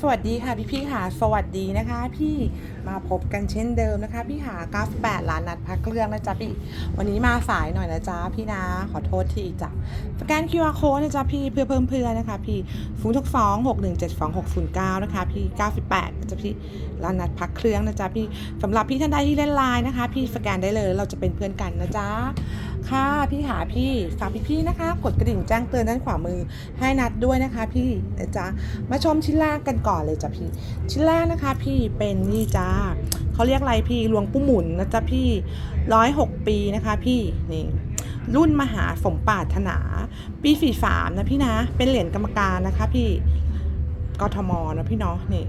สวัสดีค่ะพี่พี่ๆค่ะสวัสดีนะคะ พี่มาพบกันเช่นเดิมนะคะ พี่หา98ล้านนัดพักเครื่องนะจ๊ะพี่ วันนี้มาสายหน่อยนะจ๊ะพี่นะขอโทษทีจ้ะสแกน QR code นะจ๊ะพี่เพื่อเพิ่มเพื่อนนะคะ พี่ฟูทุกสองหกหนึ่งเจ็ดสองหกศูนย์เก้านะคะ พี่98นะจ๊ะพี่ล้านนัดพักเครื่องนะจ๊ะพี่สำหรับพี่ท่านใดที่เล่นไลน์นะคะ พี่สแกนได้เลยเราจะเป็นเพื่อนกันนะจ๊ะ ค่ะพี่หาพี่ฝากพี่ๆนะคะ กดกระดิ่งแจ้งเตือนด้านขวามือให้นัดด้วยนะคะ พี่นะจ๊ะมาชมชิ้นแรกกันก่อนเลยจ้ะพี่ชิ้นแรกนะคะ พี่เป็นนี่จ้าเขาเรียกอะไรพี่หลวงปู่หมุนนะจ๊ะพี่ร้อยหกปีนะคะ พี่นี่รุ่นมหาสมปาถนา ปีฝีสามนะพี่นะ เป็นเหรียญกรรมการนะคะ พี่กทมนะพี่เนาะนี่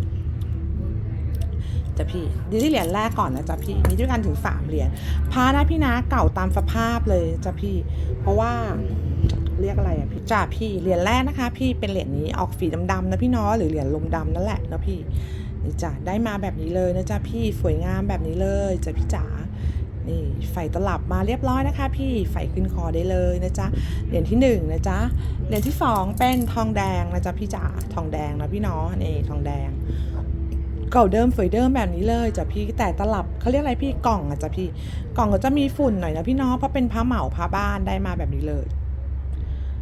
จ้ะพี่ดูที่เหรียญแรกก่อนนะจ๊ะพี่มีด้วยกันถึงสามเหรียญพระนะพี่นะเก่าตามสภาพเลยจ้ะพี่ เพราะว่าเรียกอะไรอะพี่จ่าพี่เหรียญแรกนะคะ พี่เป็นเหรียญนี้ออกสีดำๆนะพี่น้อหรือเหรียญลมดำนั่นแหละนะพี่นี่จ้ะได้มาแบบนี้เลยนะจ๊ะพี่สวยงามแบบนี้เลยจ้ะพี่จ๋านี่ใส่ตลับมาเรียบร้อยนะคะ พี่ใส่ขึ้นคอได้เลยนะจ๊ะเหรียญที่หนึ่งนะจ๊ะเหรียญที่สองเป็นทองแดงนะจ๊ะพี่จ๋าทองแดงนะพี่น้อนี่ทองแดง เก่าเดิมสวยเดิมแบบนี้เลยจ้ะพี่แต่ตลับเขาเรียกอะไรพี่กล่องอะจ้ะพี่กล่องก็จะมีฝุ่นหน่อยนะพี่เน้อเพราะเป็นผ้าเหมาผ้าบ้านได้มาแบบนี้เลย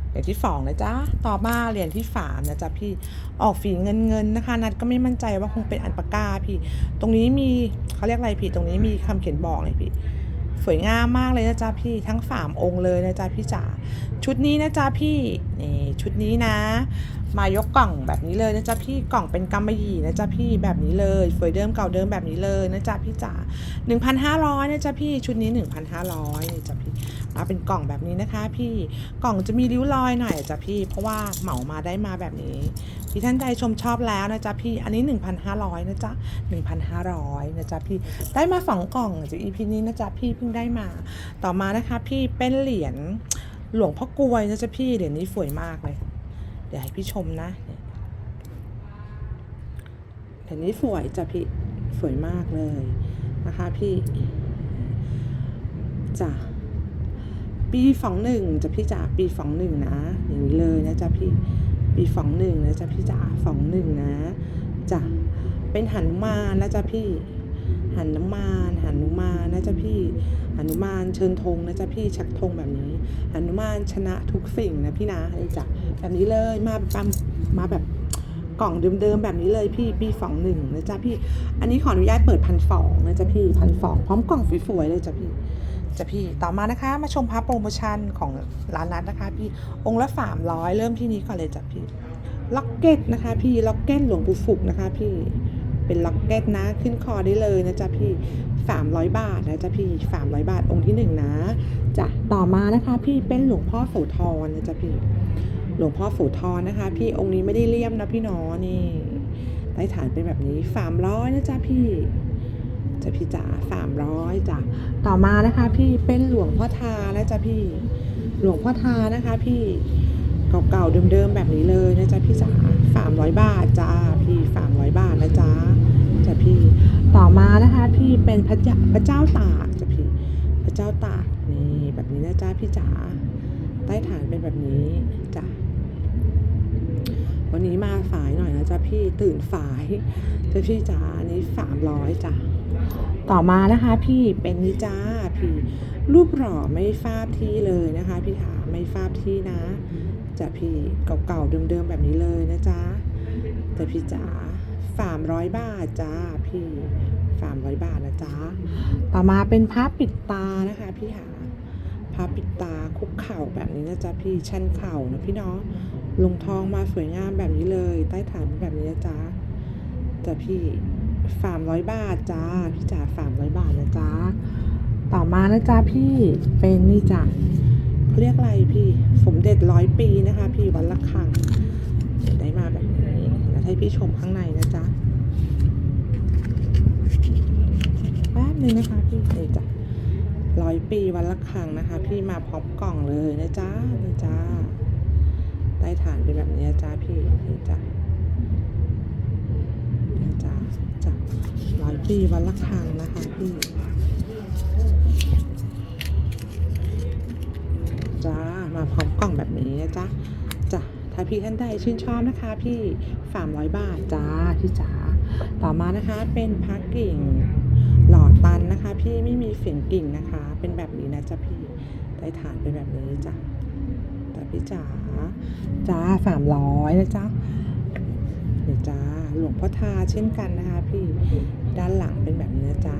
เหรียญที่สองนะจ๊ะต่อมาเหรียญที่สามนะจ๊ะพี่ออกฝีเงินเงินนะคะ นัดก็ไม่มั่นใจว่าคงเป็นอันปากกาพี่ ตรงนี้มีเขาเรียกอะไรพี่ตรงนี้มีคำเขียนบอกเลยพี่ สวยงามมากเลยนะจ๊ะพี่ทั้งสามองค์เลยนะจ๊ะพี่จ๋าชุดนี้นะจ๊ะพี่นี่ชุดนี้นะ มายกกล่องแบบนี้เลยนะจ๊ะพี่กล่องเป็นกำมะหยี่นะจ๊ะพี่แบบนี้เลยสวยเดิมเก่าเดิมแบบนี้เลยนะจ๊ะพี่จ๋า1,500นะจ๊ะพี่ชุดนี้ 1,500นี่จ๊ะพี่ มาเป็นกล่องแบบนี้นะคะ พี่กล่องจะมีริ้วรอยหน่อยจ้ะพี่ เพราะว่าเหมามาได้มาแบบนี้พี่ท่านใดชมชอบแล้วนะจ๊ะพี่อันนี้ 1,500นะจ๊ะ1,500นะจ๊ะพี่ได้มาสองกล่องจาก EP นี้นะจ๊ะพี่เพิ่งได้มาต่อมานะคะพี่เป็นเหรียญหลวงพ่อกวยนะจ๊ะพี่เหรียญนี้สวยมากเลย เดี๋ยวให้พี่ชมนะเหรียญนี้สวยจ้ะพี่สวยมากเลยนะคะพี่จ้ะ ปีฝังหนึ่งจะพี่จ๋าปีฝังหนึ่งนะอย่างนี้เลยนะจ๊ะพี่ปีฝังหนึ่งนะจ๊ะพี่จ๋าฝังหนึ่งนะจ้ะเป็นหันุมานนะจ๊ะพี่หันน้ำมานหันุมานนะจ๊ะพี่หันุมานเชิญธงนะจ๊ะพี่ชักธงแบบนี้หันุมานชนะทุกสิ่งนะพี่นะนี่จ้ะแบบนี้เลยมาแบบมาแบบกล่องเดิมๆแบบนี้เลยพี่ปีฝังหนึ่งนะจ๊ะพี่ อันนี้ขออนุญาตเปิดพันสองนะจ๊ะพี่พันสองพร้อมกล่องสวยๆเลยจ้ะพี่ จ้ะพี่ต่อมานะคะมาชมพระโปรโมชั่นของร้านนัดนะคะพี่องค์ละ300เริ่มที่นี้ก่อนเลยจ้ะพี่ล็อกเก็ตนะคะ พี่ล็อกเก็ตหลวงปู่ฝุกนะคะ พี่เป็นล็อกเก็ตนะขึ้นคอได้เลยนะจ๊ะพี่300บาทนะจ๊ะพี่300บาทองค์ที่หนึ่งนะจ้ะต่อมานะคะ พี่เป็นหลวงพ่อโสธรนะจ๊ะพี่หลวงพ่อโสธรนะคะ พี่องค์นี้ไม่ได้เลี่ยมนะพี่น้อนี่ใต้ฐานเป็นแบบนี้300นะจ๊ะพี่ จ้ะพี่จ๋าสามร้อยจ้ะต่อมานะคะ พี่เป็นหลวงพ่อทานะจ๊ะพี่หลวงพ่อทานะคะ พี่เก่าๆเดิมๆแบบนี้เลยนะจ๊ะพี่จ๋าสามร้อยบาทจ้าพี่สามร้อยบาทนะจ๊ะจ้ะพี่ต่อมานะคะ พี่เป็นพระเจ้าพระเจ้าตากจ้ะพี่พระเจ้าตากนี่แบบนี้นะจ๊ะพี่จ๋าใต้ฐานเป็นแบบนี้จ้ะ วันนี้มาสายหน่อยนะจ๊ะพี่ตื่นสายจ้ะพี่จ๋าอันนี้สามร้อยจ้ะต่อมานะคะ พี่เป็นนิจ้าพี่รูปหล่อไม่ฟาบที่เลยนะคะ พี่ขาไม่ฟาบที่นะจ้ะพี่เก่าๆเดิมๆแบบนี้เลยนะจ๊ะแต่พี่จ๋าสามร้อยบาทจ้าพี่สามร้อยบาทนะจ๊ะต่อมาเป็นผ้าปิดตานะคะ พี่หาผ้าปิดตาคุกเข่าแบบนี้นะจ๊ะพี่ชันเข่านะพี่เนาะ ลงทองมาสวยงามแบบนี้เลย ใต้ฐานแบบนี้นะจ๊ะพี่สามร้อยบาทจ้า พี่จ๋าสามร้อยบาทนะจ๊ะต่อมานะจ๊ะพี่เป็นนี่จ้ะเขาเรียกอะไรพี่สมเด็จร้อยปีนะคะ พี่วันละครั้งได้มาแบบนี้แล้วให้พี่ชมข้างในนะจ๊ะแป๊บนึงนะคะพี่นี่จ้ะร้อยปีวันละครั้งนะคะ พี่มาพร้อมกล่องเลยนะจ๊ะนี่จ้า ใต้ฐานเป็นแบบนี้จ้าพี่นี่จ้ะจ้าจ้าร้อยปีวันละครั้งนะคะพี่จ้ามาพร้อมกล่องแบบนี้นะจ๊ะจ้ะถ้าพี่ท่านใดชื่นชอบนะคะ พี่สามร้อยบาทจ้าพี่จ๋าต่อมานะคะเป็นพักกิ่งหล่อตันนะคะ พี่ไม่มีเสียงกิ่งนะคะ เป็นแบบนี้นะจ๊ะพี่ได้ฐานเป็นแบบนี้จ้ะ พี่จ๋าจ้าสามร้อยนะจ๊ะเดี๋ยวจ้าหลวงพ่อทาเช่นกันนะคะ พี่ด้านหลังเป็นแบบนี้นะจ๊ะ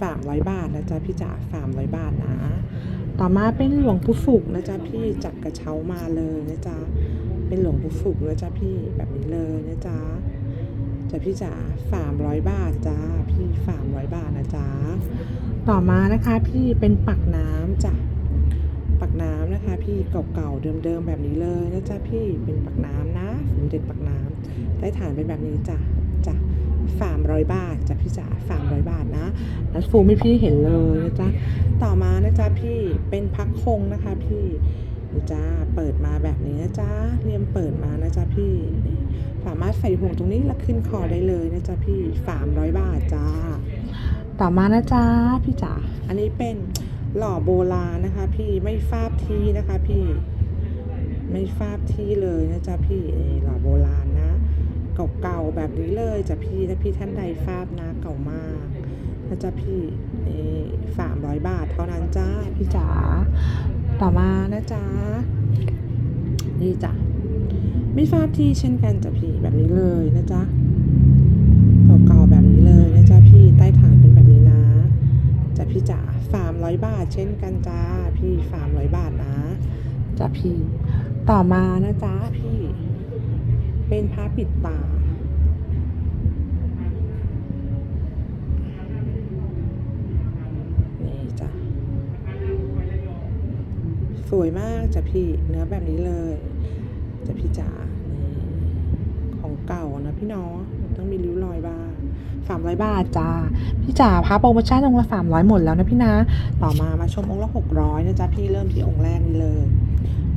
สามร้อยบาทนะจ๊ะพี่จ๋าสามร้อยบาทนะ ต่อมาเป็นหลวงปู่ฝุกนะจ๊ะพี่จับกระเช้ามาเลยนะจ๊ะเป็นหลวงปู่ฝุกนะจ๊ะพี่แบบนี้เลยนะจ๊ะจ้ะพี่จ๋าสามร้อยบาทจ้าพี่สามร้อยบาทนะจ๊ะต่อมานะคะพี่เป็นปักน้ำจ้ะ น้ำนะคะพี่เก่าๆเดิมๆแบบนี้เลยนะจ๊ะพี่เป็นปักน้ำนะสมเด็จปักน้ำได้ฐานเป็นแบบนี้จ้ะจ้ะสามร้อยบาทจ้ะพี่จ๋าสามร้อยบาทนะนัดฟูไม่พี่เห็นเลยนะจ๊ะต่อมานะจ๊ะพี่เป็นพักคงนะคะพี่นี่จ้าเปิดมาแบบนี้นะจ๊ะเรียมเปิดมานะจ๊ะพี่นี่สามารถใส่ห่วงตรงนี้แล้วขึ้นคอได้เลยนะจ๊ะพี่สามร้อยบาทจ้าต่อมานะจ๊ะพี่จ๋าอันนี้เป็น หล่อโบราณนะคะ พี่ไม่ฟาบที่นะคะ พี่ไม่ฟาบที่เลยนะจ๊ะพี่หล่อโบราณนะเก่าๆแบบนี้เลยจ้ะพี่ถ้าพี่ท่านใดฟาบนะเก่ามากนะจ๊ะพี่สามร้อยบาทเท่านั้นจ้าพี่จ๋าต่อมานะจ๊ะนี่จ้ะไม่ฟาดที่เช่นกันจ้ะพี่แบบนี้เลยนะจ๊ะ จ้ะพี่จ๋าสามร้อยบาท เช่นกันจ้า พี่สามร้อยบาทนะจ้ะพี่ ต่อมานะจ๊ะพี่ เป็นผ้าปิดตานี่จ้ะสวยมากจ้ะพี่เนื้อแบบนี้เลยจ้ะพี่จ๋าของเก่านะพี่น้องต้องมีริ้วรอยบ้าง สามร้อยบาทจ้าพี่จ๋าพาโปรโมชั่นองค์ละสามร้อยหมดแล้วนะพี่นะ ต่อมามาชมองค์ละหกร้อยนะจ๊ะพี่เริ่มที่องค์แรกนี่เลย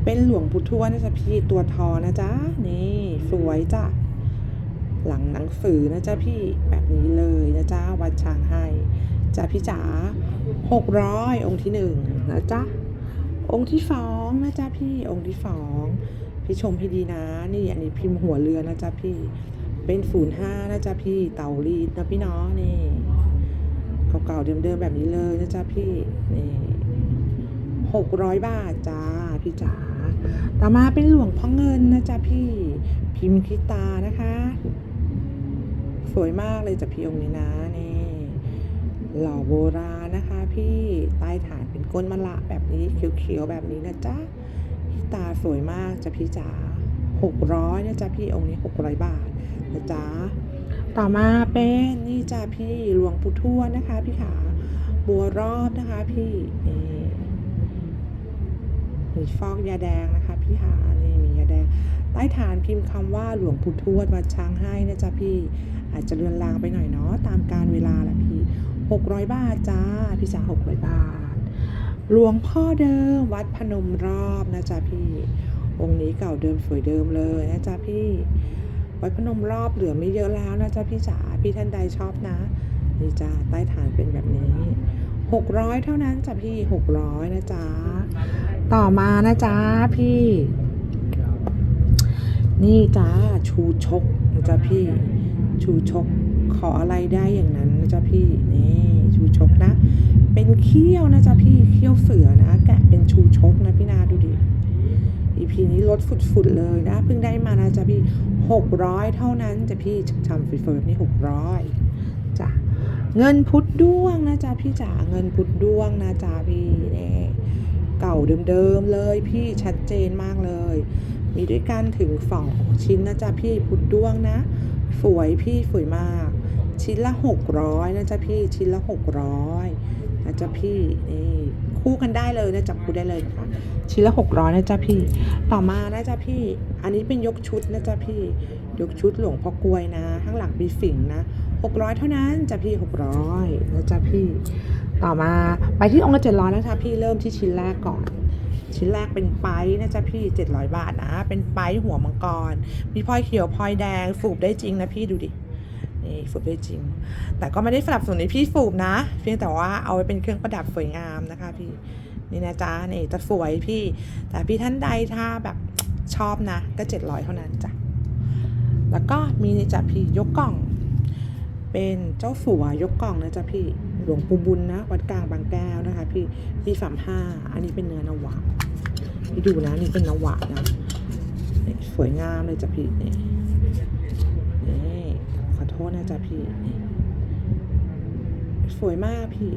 เป็นหลวงปู่ทวดนะจ๊ะพี่ตัวทอนะจ๊ะนี่สวยจ้ะหลังหนังสือนะจ๊ะพี่แบบนี้เลยนะจ๊ะวัดช้างให้จ้ะพี่จ๋าหกร้อยองค์ที่หนึ่งนะจ๊ะองค์ที่สองนะจ๊ะพี่องค์ที่สองพี่ชมให้ดีนะ นี่อันนี้พิมพ์หัวเรือนะจ๊ะพี่ เป็นศูนย์ห้านะจ๊ะพี่เต่ารีดนะพี่น้องนี่เก่าๆเดิมๆแบบนี้เลยนะจ๊ะพี่นี่หกร้อยบาทจ้าพี่จ๋าต่อมาเป็นหลวงพ่อเงินนะจ๊ะพี่พิมพ์คิตานะคะ สวยมากเลยจ้ะพี่องค์นี้นะนี่ หล่อโบราณนะคะ พี่ใต้ฐานเป็นก้นมะละแบบนี้เขียวๆแบบนี้นะจ๊ะพี่ตาสวยมากจ้ะพี่จ๋าหกร้อยนะจ๊ะพี่องค์นี้หกร้อยบาท นะจ๊ะต่อมาเป็นนี่จ้ะพี่หลวงปู่ทวดนะคะ พี่ขาบัวรอบนะคะพี่มีฟอกยาแดงนะคะ พี่หานี่มียาแดงใต้ฐานพิมพ์คำว่าหลวงปู่ทวดวัดช้างให้นะจ๊ะพี่ อาจจะเลือนลางไปหน่อยเนาะตามการเวลาแหละพี่หกร้อยบาทจ้าพี่จ๋าหกร้อยบาท หลวงพ่อเดิมวัดพนมรอบนะจ๊ะพี่องค์นี้เก่าเดิมสวยเดิมเลยนะจ๊ะพี่ วัดพนมรอบเหลือไม่เยอะแล้วนะจ๊ะพี่จ๋าพี่ท่านใดชอบนะนี่จ้าใต้ฐานเป็นแบบนี้หกร้อยเท่านั้นจ้ะพี่หกร้อยนะจ๊ะต่อมานะจ๊ะพี่ นี่จ้าชูชกนะจ๊ะพี่ ชูชกขออะไรได้อย่างนั้นนะจ๊ะพี่นี่ชูชกนะ เป็นเขี้ยวนะจ๊ะพี่เขี้ยวเสือนะ แกะเป็นชูชกนะพี่นาดูดิ EP นี้ลดฝุดๆเลยนะเพิ่งได้มานะจ๊ะพี่หกร้อยเท่านั้นจ้ะพี่ชำๆเฟิร์ๆนี่หกร้อยจ้ะเงินพุทธด้วงนะจ๊ะพี่จ๋าเงินพุทธด้วงนะจ๊ะพี่เนี่ยเก่าเดิมๆเลยพี่ชัดเจนมากเลย มีด้วยกันถึงสองชิ้นนะจ๊ะพี่พุทธด้วงนะสวยพี่สวยมาก ชิ้นละหกร้อยนะจ๊ะพี่ชิ้นละหกร้อยนะจ๊ะพี่นี่คู่กันได้เลยนะจับคู่ได้เลยนะคะ ชิ้นละหกร้อยนะจ๊ะพี่ ต่อมานะจ๊ะพี่ อันนี้เป็นยกชุดนะจ๊ะพี่ ยกชุดหลวงพ่อกลวยนะ ข้างหลังมีฝิ่งนะหกร้อยเท่านั้นจ้ะพี่หกร้อยนะจ๊ะพี่ ต่อมาไปที่องค์ละเจ็ดร้อยนะจ๊ะพี่ เริ่มที่ชิ้นแรกก่อน ชิ้นแรกเป็นไปนะจ๊ะพี่700บาทนะ เป็นไปหัวมังกร มีพลอยเขียวพลอยแดงฝูบได้จริงนะพี่ดูดินี่ฝูบได้จริง แต่ก็ไม่ได้สนับสนุนให้พี่ฝูบนะ เพียงแต่ว่าเอาไว้เป็นเครื่องประดับสวยงามนะคะพี่ นี่นะจ๊ะนี่จะสวยพี่ แต่พี่ท่านใดถ้าแบบชอบนะ ก็ 700 เท่านั้นจ้ะ แล้วก็มีนี่จ้ะพี่ยกกล่อง เป็นเจ้าสัวยกกล่องนะจ๊ะพี่หลวงปู่บุญนะวัดกลางบางแก้วนะคะ พี่ปีสามห้าอันนี้เป็นเนื้อนวะพี่ดูนะนี่เป็นนวะนะนสวยงามเลยจ้ะพี่นี่นี่ขอโทษนะจ๊ะพี่สวยมากพี่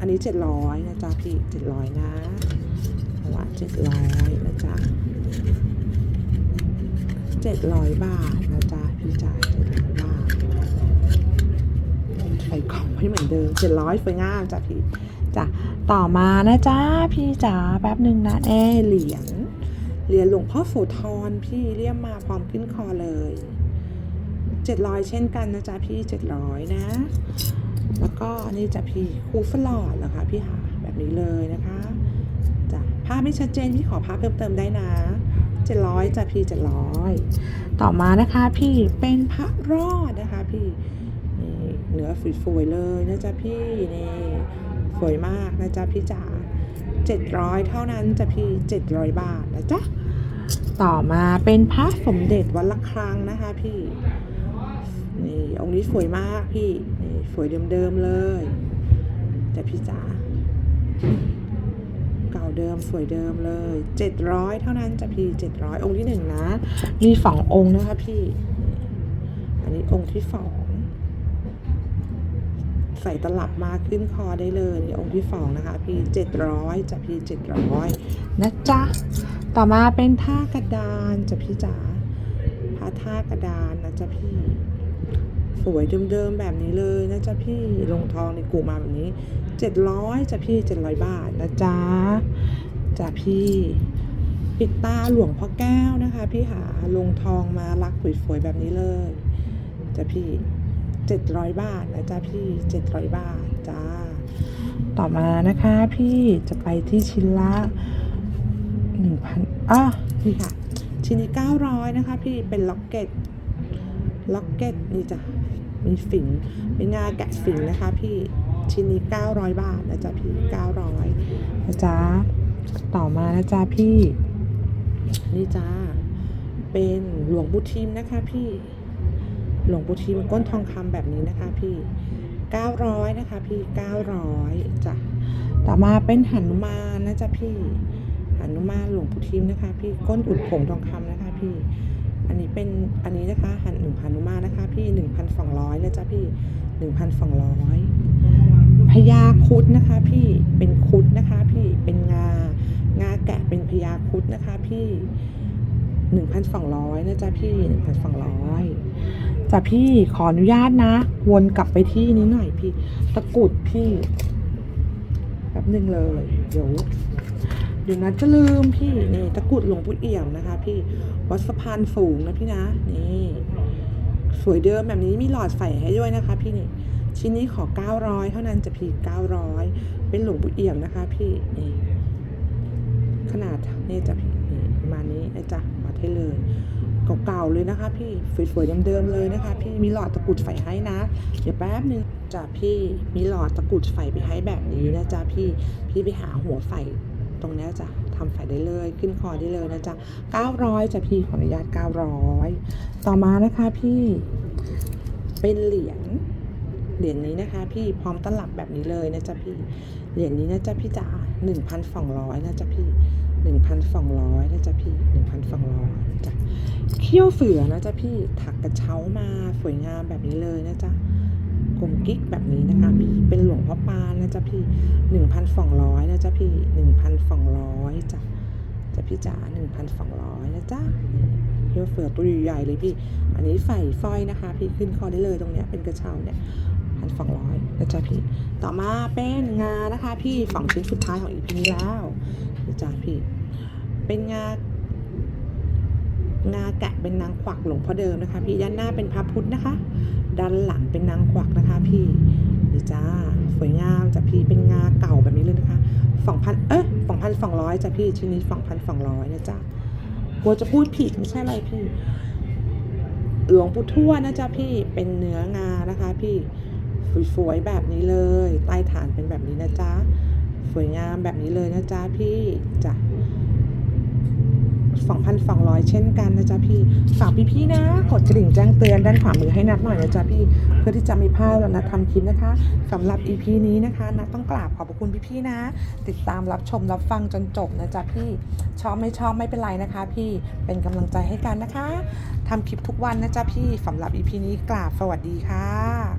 อันนี้เจ็ดร้อยนะจ๊ะพี่เจ็ดร้อยนะนวะเจ็ดร้อยนะจ๊ะเจ็ดร้อยบาทนะจ๊ะ พี่จ่ายเจ็ดร้อยบาทใส่กล่องให้เหมือนเดิมเจ็ดร้อยสวยงามจ้ะพี่จ้ะต่อมานะจ๊ะ พี่จ๋าแป๊บหนึ่งนะเอเหรียญเหรียญหลวงพ่อโสธรพี่เรียมมาพร้อมขึ้นคอเลยเจ็ดร้อยเช่นกันนะจ๊ะพี่เจ็ดร้อยนะ แล้วก็อันนี่จะพี่คูฟลอดเหรอคะพี่หาแบบนี้เลยนะคะจ้ะภาพไม่ชัดเจนพี่ขอภาพเพิ่มเติมได้นะเจ็ดร้อยจ้ะพี่เจ็ดร้อยต่อมานะคะพี่เป็นพระรอดนะคะพี่นี่เนื้อฝุยเลยนะจ๊ะพี่นี่สวยมากนะจ๊ะพี่จ๋า700เท่านั้นจ้ะพี่700บาทนะจ๊ะต่อมาเป็นพระสมเด็จวัดละครังนะคะพี่ นี่องค์นี้สวยมากพี่นี่สวยเดิมๆเลยจ้ะพี่จ๋าเก่าเดิมสวยเดิมเลย700เท่านั้นจะพี่700องค์ที่หนึ่งนะ มีสององค์นะคะพี่นี่ อันนี้องค์ที่สองใส่ตลับมาขึ้นคอได้เลยนี่องค์ที่สองนะคะพี่เจ็ดร้อยจะพี่เจ็ดร้อยนะจ๊ะ ต่อมาเป็นท่ากระดานจะพี่จ๋าผ้าท่ากระดานนะจ๊ะพี่ สวยเดิมๆแบบนี้เลยนะจ๊ะพี่ลงทองในกูมาแบบนี้เจ็ดร้อยจะพี่เจ็ดร้อยบาทนะจ๊ะจ้ะพี่ปิดตาหลวงพ่อแก้วนะคะ พี่หาลงทองมารักสวยๆแบบนี้เลยจ้ะพี่เจ็ดร้อยบาทนะจ๊ะพี่เจ็ดร้อยบาทจ้าต่อมานะคะพี่จะไปที่ชิ้นละหนึ่งพันอะนี่ค่ะ ชิ้นนี้เก้าร้อยนะคะ พี่เป็นล็อกเก็ตล็อกเก็ตนี่จ้ะ มีฝิ่นเป็นงาแกะฝิ่นนะคะ พี่ชิ้นนี้เก้าร้อยบาทนะจ๊ะพี่เก้าร้อยนะจ๊ะต่อมานะจ๊ะพี่ นี่จ้าเป็นหลวงปู่ทิมนะคะพี่หลวงปู่ทิมก้นทองคำแบบนี้นะคะพี่ 900 นะคะพี่900จ้ะต่อมาเป็นหนุมานนะจ๊ะพี่หนุมานหลวงปู่ทิมนะคะ พี่ก้นอุดผงทองคำนะคะ พี่ อันนี้เป็นอันนี้นะคะหันหนึ่งพันนุมานะคะพี่1,200นสองร้อยนะจ๊ะพี่1,200พญาคุดนะคะ พี่เป็นคุดนะคะ พี่เป็นงางาแกะเป็นพญาคุดนะคะ พี่1,200นสองร้อยนะจ๊ะพี่1,200จ้ะพี่ขออนุญาตนะ วนกลับไปที่นี้หน่อยพี่ตะกุดพี่แป๊บหนึ่งเลย เดี๋ยว ดี๋ยวนะจะลืมพี่นี่ตะกุดหลวงปู่เอี่ยมนะคะ พี่วัดสะพานสูงนะพี่นะนี่สวยเดิมแบบนี้มีหลอดใส่ให้ด้วยนะคะ พี่นี่ชิ้นนี้ขอ 900 เท่านั้นจะพี่ 900 เป็นหลวงปู่เอี่ยมนะคะ พี่นี่ขนาดนี่จะพี่นี่ประมาณนี้นะจ๊ะวัดให้เลยเก่าๆเลยนะคะ พี่สวยๆเดิมๆเลยนะคะ พี่มีหลอดตะกุดใส่ให้นะ เดี๋ยวแป๊บนึงจ้ะพี่มีหลอดตะกุดใส่ไปให้แบบนี้นะจ๊ะพี่พี่ไปหาหัวใส่ ตรงนี้จะทำใส่ได้เลยขึ้นคอได้เลยนะจ๊ะ900จ้ะพี่ขออนุญาต 900 ต่อมานะคะพี่เป็นเหรียญเหรียญนี้นะคะ พี่พร้อมตลับแบบนี้เลยนะจ๊ะพี่เหรียญนี้นะจ๊ะพี่จ๋า1,200นะจ๊ะพี่1,200นะจ๊ะพี่1,200จ้ะเขี้ยวเสือนะจ๊ะพี่ถักกระเช้ามาสวยงามแบบนี้เลยนะจ๊ะ กลมกิ๊กแบบนี้นะคะ พี่เป็นหลวงพ่อปานนะจ๊ะพี่หนึ่งพันสองร้อยนะจ๊ะพี่หนึ่งพันสองร้อยจ้ะจ้ะพี่จ๋าหนึ่งพันสองร้อยนะจ๊ะนี่เขี้ยวเสือตัวใหญ่เลยพี่ อันนี้ใส่สร้อยนะคะ พี่ขึ้นคอได้เลยตรงเนี้ยเป็นกระเช้าเนี่ยพันสองร้อยนะจ๊ะพี่ ต่อมาเป็นงานะคะ พี่สองชิ้นสุดท้ายของอีพีนี้แล้วนะจ๊ะพี่ เป็นงา งาแกะเป็นนางขวักหลวงพ่อเดิมนะคะ พี่ด้านหน้าเป็นพระพุทธนะคะ ด้านหลังเป็นนางขวักนะคะ พี่นี่จ้าสวยงามจ้ะพี่เป็นงาเก่าแบบนี้เลยนะคะสองพันเอ๊ะสองพันสองร้อยจ้ะพี่ชิ้นนี้สองพันสองร้อยนะจ๊ะกลัวจะพูดผิดไม่ใช่อะไรพี่ หลวงปู่ทวดนะจ๊ะพี่เป็นเนื้องานะคะ พี่สวยๆแบบนี้เลยใต้ฐานเป็นแบบนี้นะจ๊ะสวยงามแบบนี้เลยนะจ๊ะพี่จ้ะ 2,200 เช่นกันนะจ๊ะพี่ฝากพี่ๆนะ กดกระดิ่งแจ้งเตือนด้านขวามือให้นัดหน่อยนะจ๊ะพี่เพื่อที่จะไม่พลาดเวลานัดทำคลิปนะคะสำหรับ EP นี้นะคะนัดต้องกราบขอบพระคุณพี่ๆนะ ติดตามรับชมรับฟังจนจบนะจ๊ะพี่ชอบไม่ชอบไม่เป็นไรนะคะ พี่เป็นกำลังใจให้กันนะคะทำคลิปทุกวันนะจ๊ะพี่สำหรับ EP นี้กราบสวัสดีค่ะ